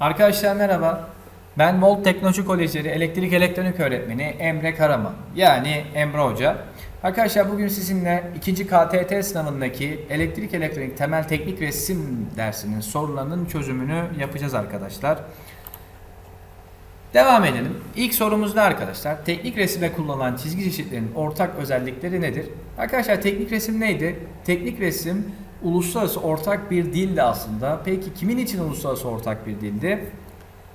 Arkadaşlar merhaba. Ben Volt Teknoloji Kolejleri Elektrik Elektronik Öğretmeni Emre Karaman. Yani Emre Hoca. Arkadaşlar bugün sizinle 2. KTT sınavındaki elektrik elektronik temel teknik resim dersinin sorularının çözümünü yapacağız arkadaşlar. Devam edelim. İlk sorumuz ne arkadaşlar? Teknik resimde kullanılan çizgi çeşitlerinin ortak özellikleri nedir? Arkadaşlar teknik resim neydi? Teknik resim uluslararası ortak bir dildi aslında. Peki kimin için uluslararası ortak bir dildi?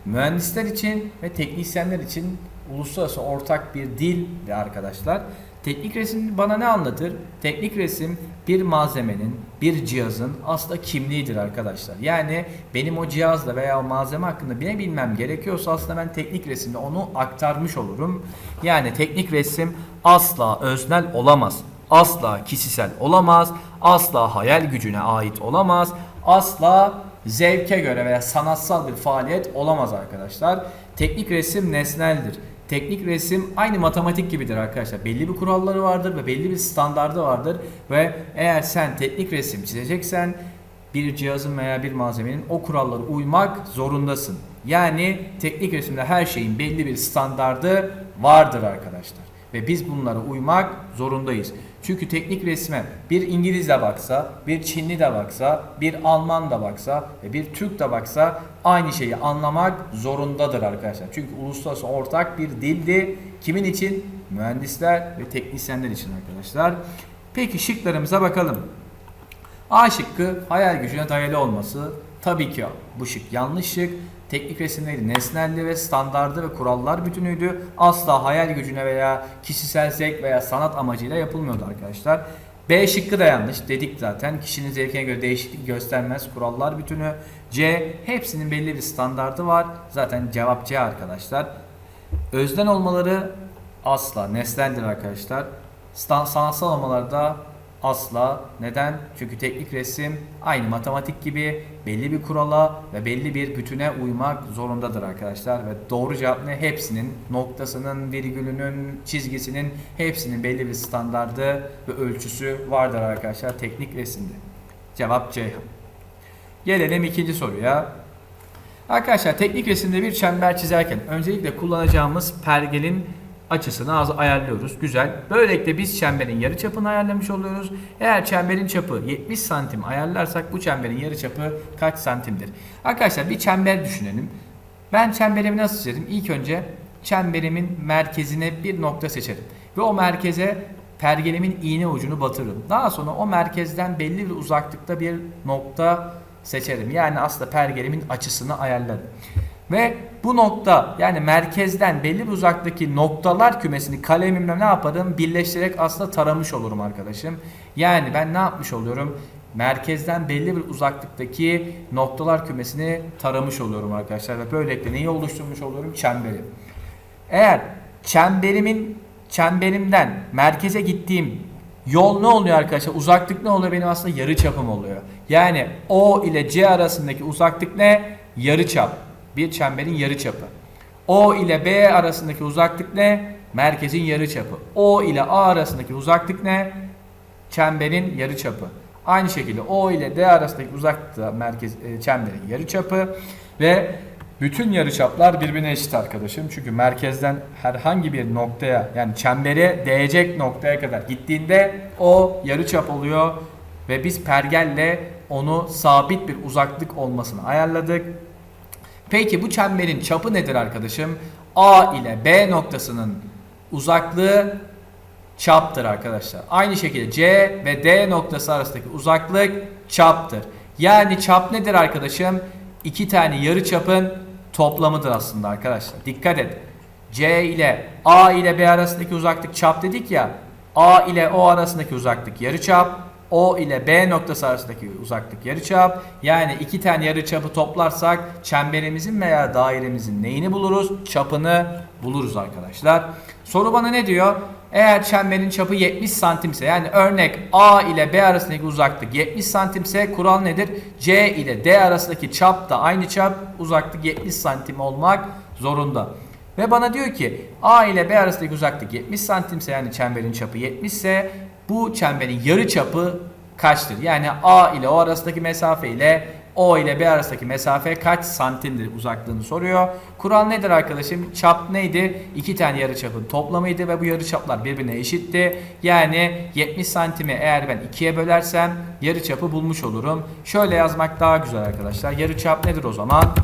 Mühendisler için ve teknisyenler için uluslararası ortak bir dildi arkadaşlar. Teknik resim bana ne anlatır? Teknik resim bir malzemenin, bir cihazın aslında kimliğidir arkadaşlar. Yani benim o cihazla veya o malzeme hakkında ne bilmem gerekiyorsa aslında ben teknik resimde onu aktarmış olurum. Yani teknik resim asla öznel olamaz. Asla kişisel olamaz. Asla hayal gücüne ait olamaz. Asla zevke göre veya sanatsal bir faaliyet olamaz arkadaşlar. Teknik resim nesneldir. Teknik resim aynı matematik gibidir arkadaşlar. Belli bir kuralları vardır ve belli bir standardı vardır ve eğer sen teknik resim çizeceksen bir cihazın veya bir malzemenin o kurallara uymak zorundasın. Yani teknik resimde her şeyin belli bir standardı vardır arkadaşlar. Ve biz bunlara uymak zorundayız. Çünkü teknik resme bir İngiliz de baksa, bir Çinli de baksa, bir Alman da baksa ve bir Türk de baksa aynı şeyi anlamak zorundadır arkadaşlar. Çünkü uluslararası ortak bir dildi. Kimin için? Mühendisler ve teknisyenler için arkadaşlar. Peki şıklarımıza bakalım. A şıkkı hayal gücüne dayalı olması. Tabii ki bu şık yanlış şık. Teknik resimleri nesneldi ve standardı ve kurallar bütünüydü. Asla hayal gücüne veya kişisel zevk veya sanat amacıyla yapılmıyordu arkadaşlar. B şıkkı da yanlış dedik zaten. Kişinin zevkine göre değişiklik göstermez. Kurallar bütünü. C hepsinin belli bir standardı var. Zaten cevap C arkadaşlar. Özden olmaları asla nesneldir arkadaşlar. Stan- Sanatsal olmaları da asla. Neden? Çünkü teknik resim aynı matematik gibi belli bir kurala ve belli bir bütüne uymak zorundadır arkadaşlar. Ve doğru cevap ne? Hepsinin noktasının, virgülünün, çizgisinin hepsinin belli bir standardı ve ölçüsü vardır arkadaşlar teknik resimde. Cevap C. Gelelim ikinci soruya. Arkadaşlar teknik resimde bir çember çizerken öncelikle kullanacağımız pergelin açısını az ayarlıyoruz. Güzel. Böylelikle biz çemberin yarı çapını ayarlamış oluyoruz. Eğer çemberin çapı 70 santim ayarlarsak bu çemberin yarı çapı kaç santimdir? Arkadaşlar bir çember düşünelim. Ben çemberimi nasıl çizerim? İlk önce çemberimin merkezine bir nokta seçerim. Ve o merkeze pergelimin iğne ucunu batırırım. Daha sonra o merkezden belli bir uzaklıkta bir nokta seçerim. Yani aslında pergelimin açısını ayarlarım. Ve bu nokta yani merkezden belli bir uzaktaki noktalar kümesini kalemimle ne yaparım? Birleştirerek aslında taramış olurum arkadaşım. Yani ben ne yapmış oluyorum? Merkezden belli bir uzaklıktaki noktalar kümesini taramış oluyorum arkadaşlar. Ve böylelikle neyi oluşturmuş oluyorum? Çemberi. Eğer çemberimin çemberimden merkeze gittiğim yol ne oluyor arkadaşlar? Uzaklık ne oluyor? Benim aslında yarı çapım oluyor. Yani O ile C arasındaki uzaklık ne? Yarı çap. Bir çemberin yarı çapı. O ile B arasındaki uzaklık ne? Merkezin yarı çapı. O ile A arasındaki uzaklık ne? Çemberin yarı çapı. Aynı şekilde O ile D arasındaki uzaklık da merkez e, çemberin yarı çapı ve bütün yarıçaplar birbirine eşit arkadaşım. Çünkü merkezden herhangi bir noktaya yani çembere değecek noktaya kadar gittiğinde o yarıçap oluyor ve biz pergelle onu sabit bir uzaklık olmasını ayarladık. Peki bu çemberin çapı nedir arkadaşım? A ile B noktasının uzaklığı çaptır arkadaşlar. Aynı şekilde C ve D noktası arasındaki uzaklık çaptır. Yani çap nedir arkadaşım? İki tane yarı çapın toplamıdır aslında arkadaşlar. Dikkat et. C ile A ile B arasındaki uzaklık çap dedik ya. A ile O arasındaki uzaklık yarı çap. O ile B noktası arasındaki uzaklık yarıçap. Yani iki tane yarıçapı toplarsak çemberimizin veya dairemizin neyini buluruz? Çapını buluruz arkadaşlar. Soru bana ne diyor? Eğer çemberin çapı 70 santimse yani örnek A ile B arasındaki uzaklık 70 santimse kural nedir? C ile D arasındaki çap da aynı çap uzaklık 70 santim olmak zorunda. Ve bana diyor ki A ile B arasındaki uzaklık 70 santimse yani çemberin çapı 70 ise bu çemberin yarı çapı kaçtır? Yani A ile O arasındaki mesafe ile O ile B arasındaki mesafe kaç santimdir uzaklığını soruyor. Kural nedir arkadaşım? Çap neydi? İki tane yarıçapın toplamıydı ve bu yarıçaplar birbirine eşitti. Yani 70 santimi eğer ben ikiye bölersem yarıçapı bulmuş olurum. Şöyle yazmak daha güzel arkadaşlar. Yarıçap nedir o zaman?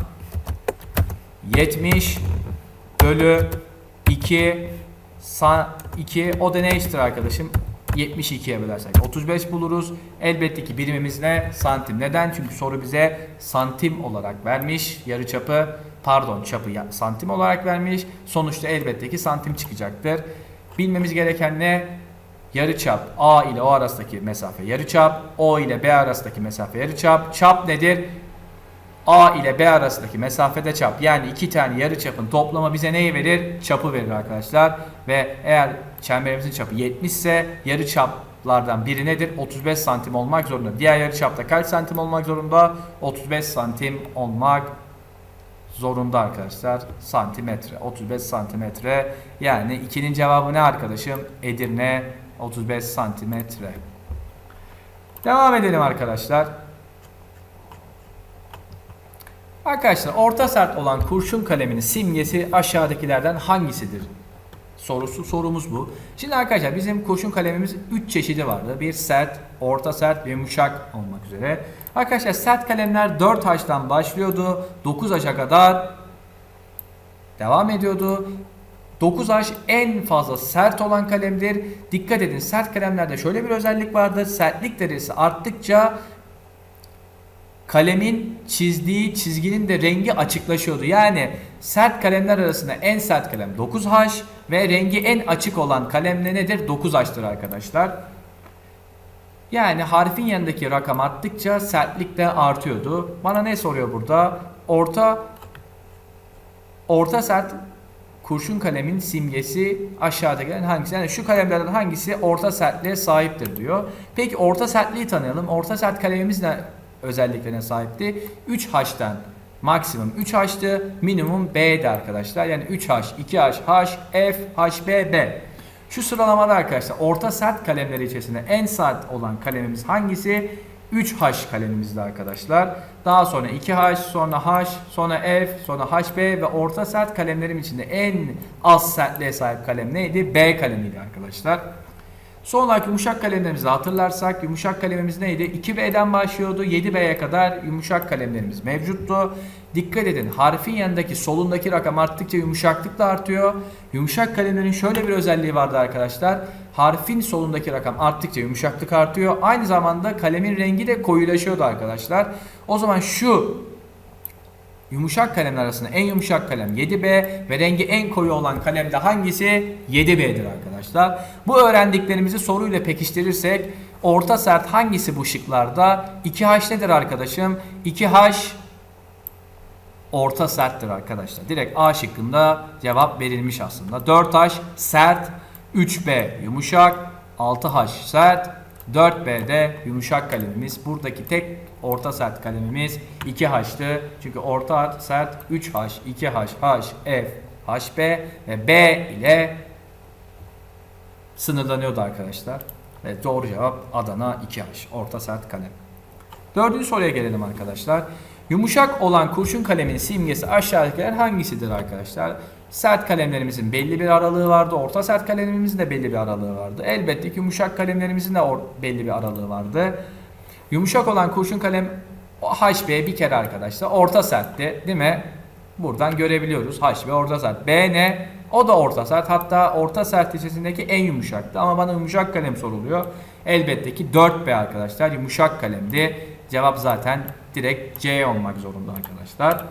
70 bölü 2 sa 2 o da ne eşittir arkadaşım? 72'ye bölersek 35 buluruz. Elbette ki birimimiz ne? Santim. Neden? Çünkü soru bize santim olarak vermiş. Yarıçapı pardon çapı santim olarak vermiş. Sonuçta elbette ki santim çıkacaktır. Bilmemiz gereken ne? Yarıçap A ile O arasındaki mesafe yarıçap. O ile B arasındaki mesafe yarıçap. Çap nedir? A ile B arasındaki mesafede çap yani iki tane yarı çapın toplamı bize neyi verir? Çapı verir arkadaşlar. Ve eğer çemberimizin çapı 70 ise yarı çaplardan biri nedir? 35 santim olmak zorunda. Diğer yarı çapta kaç santim olmak zorunda? 35 santim olmak zorunda arkadaşlar. Santimetre. 35 santimetre. Yani ikinin cevabı ne arkadaşım? Edirne 35 santimetre. Devam edelim arkadaşlar. Arkadaşlar orta sert olan kurşun kaleminin simgesi aşağıdakilerden hangisidir? Sorusu sorumuz bu. Şimdi arkadaşlar bizim kurşun kalemimiz 3 çeşidi vardı. Bir sert, orta sert ve yumuşak olmak üzere. Arkadaşlar sert kalemler 4H'dan başlıyordu. 9H'a kadar devam ediyordu. 9H en fazla sert olan kalemdir. Dikkat edin sert kalemlerde şöyle bir özellik vardır. Sertlik derecesi arttıkça kalemin çizdiği çizginin de rengi açıklaşıyordu. Yani sert kalemler arasında en sert kalem 9H ve rengi en açık olan kalem de nedir? 9H'tır arkadaşlar. Yani harfin yanındaki rakam arttıkça sertlik de artıyordu. Bana ne soruyor burada? Orta orta sert kurşun kalemin simgesi aşağıdakilerin hangisi? Yani şu kalemlerden hangisi orta sertliğe sahiptir diyor. Peki orta sertliği tanıyalım. Orta sert kalemimiz ne özelliklerine sahipti? 3H'ten maksimum 3H'tı, minimum B'di arkadaşlar. Yani 3H, 2H, H, F, HB, B. Şu sıralamada arkadaşlar orta sert kalemleri içerisinde en sert olan kalemimiz hangisi? 3H kalemimizdi arkadaşlar. Daha sonra 2H, sonra H, sonra F, sonra HB ve orta sert kalemlerim içinde en az sertliğe sahip kalem neydi? B kalemiydi arkadaşlar. Son olarak yumuşak kalemlerimizi hatırlarsak yumuşak kalemimiz neydi? 2B'den başlıyordu. 7B'ye kadar yumuşak kalemlerimiz mevcuttu. Dikkat edin harfin yanındaki solundaki rakam arttıkça yumuşaklık da artıyor. Yumuşak kalemlerin şöyle bir özelliği vardı arkadaşlar. Harfin solundaki rakam arttıkça yumuşaklık artıyor. Aynı zamanda kalemin rengi de koyulaşıyordu arkadaşlar. O zaman şu Yumuşak kalemler arasında en yumuşak kalem 7B ve rengi en koyu olan kalem de hangisi? 7B'dir arkadaşlar. Bu öğrendiklerimizi soruyla pekiştirirsek orta sert hangisi bu şıklarda? 2H nedir arkadaşım? 2H orta serttir arkadaşlar. Direkt A şıkkında cevap verilmiş aslında. 4H sert, 3B yumuşak, 6H sert, 4B'de yumuşak kalemimiz. Buradaki tek orta sert kalemimiz 2H'tı. Çünkü orta sert 3H, 2H, H, F, HB ve B ile sınırlanıyordu arkadaşlar. Ve doğru cevap Adana 2H. Orta sert kalem. Dördüncü soruya gelelim arkadaşlar. Yumuşak olan kurşun kalemin simgesi aşağıdakiler hangisidir arkadaşlar? Sert kalemlerimizin belli bir aralığı vardı. Orta sert kalemlerimizin de belli bir aralığı vardı. Elbette ki yumuşak kalemlerimizin de belli bir aralığı vardı. Yumuşak olan kurşun kalem HB bir kere arkadaşlar. Orta sertti değil mi? Buradan görebiliyoruz. HB orta sert. B ne? O da orta sert. Hatta orta sert içerisindeki en yumuşaktı. Ama bana yumuşak kalem soruluyor. Elbette ki 4B arkadaşlar. Yumuşak kalemdi. Cevap zaten direkt C olmak zorunda arkadaşlar.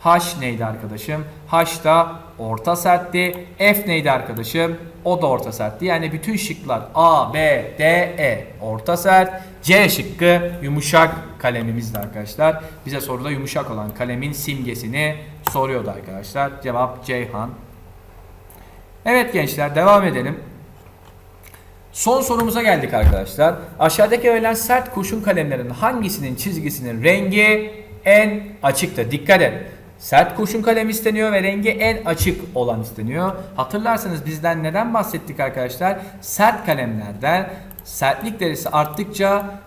H neydi arkadaşım? H da orta sertti. F neydi arkadaşım? O da orta sertti. Yani bütün şıklar A, B, D, E orta sert. C şıkkı yumuşak kalemimizdi arkadaşlar. Bize soruda yumuşak olan kalemin simgesini soruyordu arkadaşlar. Cevap Ceyhan. Evet gençler devam edelim. Son sorumuza geldik arkadaşlar. Aşağıdaki verilen sert kurşun kalemlerin hangisinin çizgisinin rengi en açıktır? Dikkat et. Sert kurşun kalem isteniyor ve rengi en açık olan isteniyor. Hatırlarsanız bizden neden bahsettik arkadaşlar? Sert kalemlerden sertlik derecesi arttıkça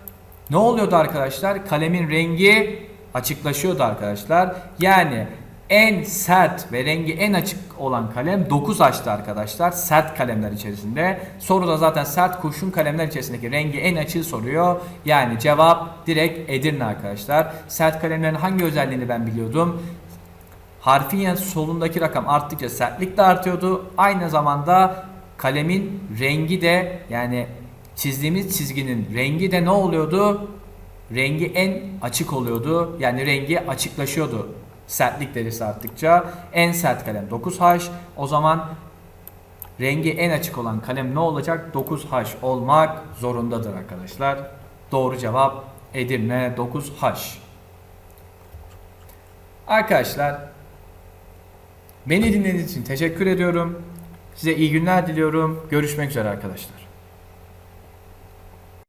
ne oluyordu arkadaşlar? Kalemin rengi açıklaşıyordu arkadaşlar. Yani en sert ve rengi en açık olan kalem 9H'tı arkadaşlar. Sert kalemler içerisinde. Soruda zaten sert kurşun kalemler içerisindeki rengi en açığı soruyor. Yani cevap direkt Edirne arkadaşlar. Sert kalemlerin hangi özelliğini ben biliyordum? Harfin yan solundaki rakam arttıkça sertlik de artıyordu. Aynı zamanda kalemin rengi de yani çizdiğimiz çizginin rengi de ne oluyordu? Rengi en açık oluyordu. Yani rengi açıklaşıyordu. Sertlik derecesi arttıkça. En sert kalem 9H. O zaman rengi en açık olan kalem ne olacak? 9H olmak zorundadır arkadaşlar. Doğru cevap Edirne 9H. Arkadaşlar beni dinlediğiniz için teşekkür ediyorum. Size iyi günler diliyorum. Görüşmek üzere arkadaşlar.